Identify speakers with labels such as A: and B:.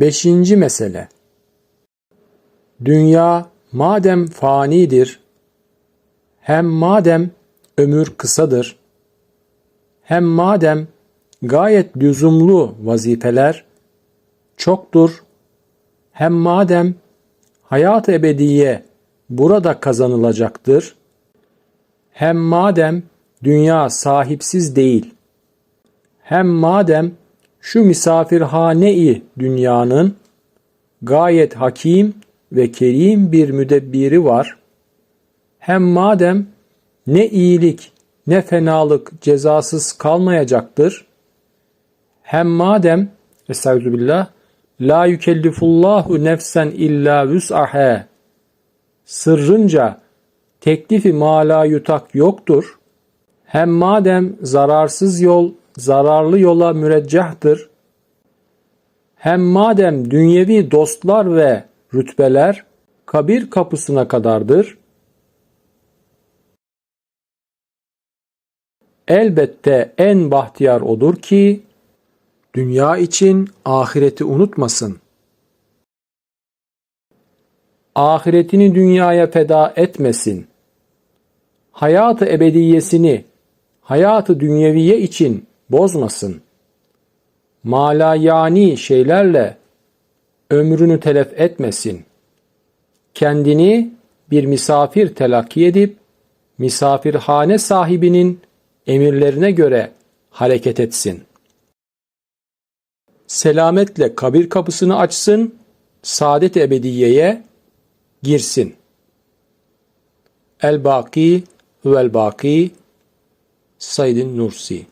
A: Beşinci mesele. Dünya madem fanidir, hem madem ömür kısadır, hem madem gayet lüzumlu vazifeler çoktur, hem madem hayat ebediye burada kazanılacaktır, hem madem dünya sahipsiz değil, hem madem şu misafirhane-i dünyanın gayet hakim ve kerim bir müdebbiri var, hem madem ne iyilik ne fenalık cezasız kalmayacaktır, hem madem Estağfirullah la yükellifullahu nefsen illa vüs'ahe sırrınca teklifi mala yutak yoktur. Hem madem zararsız yol zararlı yola müreccahtır. Hem madem dünyevi dostlar ve rütbeler kabir kapısına kadardır. Elbette en bahtiyar odur ki dünya için ahireti unutmasın. Ahiretini dünyaya feda etmesin. Hayatı ebediyesini hayatı dünyeviye için bozmasın. Malayani şeylerle ömrünü telef etmesin. Kendini bir misafir telakki edip misafirhane sahibinin emirlerine göre hareket etsin. Selametle kabir kapısını açsın, saadet ebediyeye girsin. El-Baki vel-Baki Said Nursi